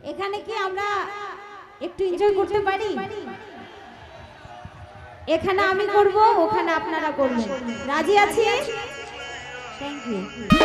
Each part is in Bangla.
এখানে কি আমরা একটু এনজয় করতে পারি? এখানে আমি করব, ওখানে আপনারা করবেন। রাজি আছি থ্যাংক ইউ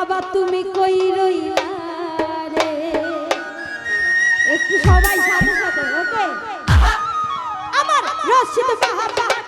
বাবা তুমি কই রইলা রে? একটু সবাই সাথে সাথে ওকে? আমার রশিদ বাবা